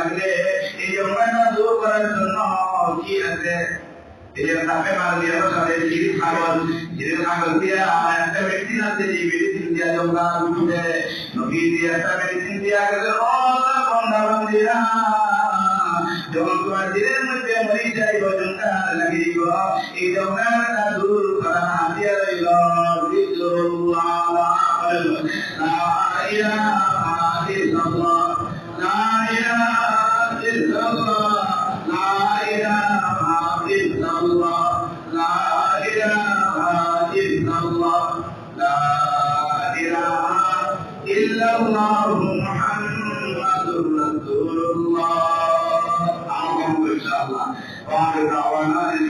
মানে এই জমাটা দূর করার জন্য কি আছে যে তাকে মার দিয়ে বসালে জিনিস খাবার জিনিস খাবার দিয়ে আমার একটা মেডিসিন আছে দিয়ে তোমরা উঠবে নবী দিয়ে মেডিসিন দিয়ে গেছে ও বন্ধা বন্দিরা যখন তোমার দিলের মধ্যে মরি যাই বজনটা লাগিয়ে এই জমাটা দূর করা হাতিয়া রইল। বিদ্যুল্লাহ إلا الله محمد رسول الله. أعوذ إن شاء الله وآخر دعوانا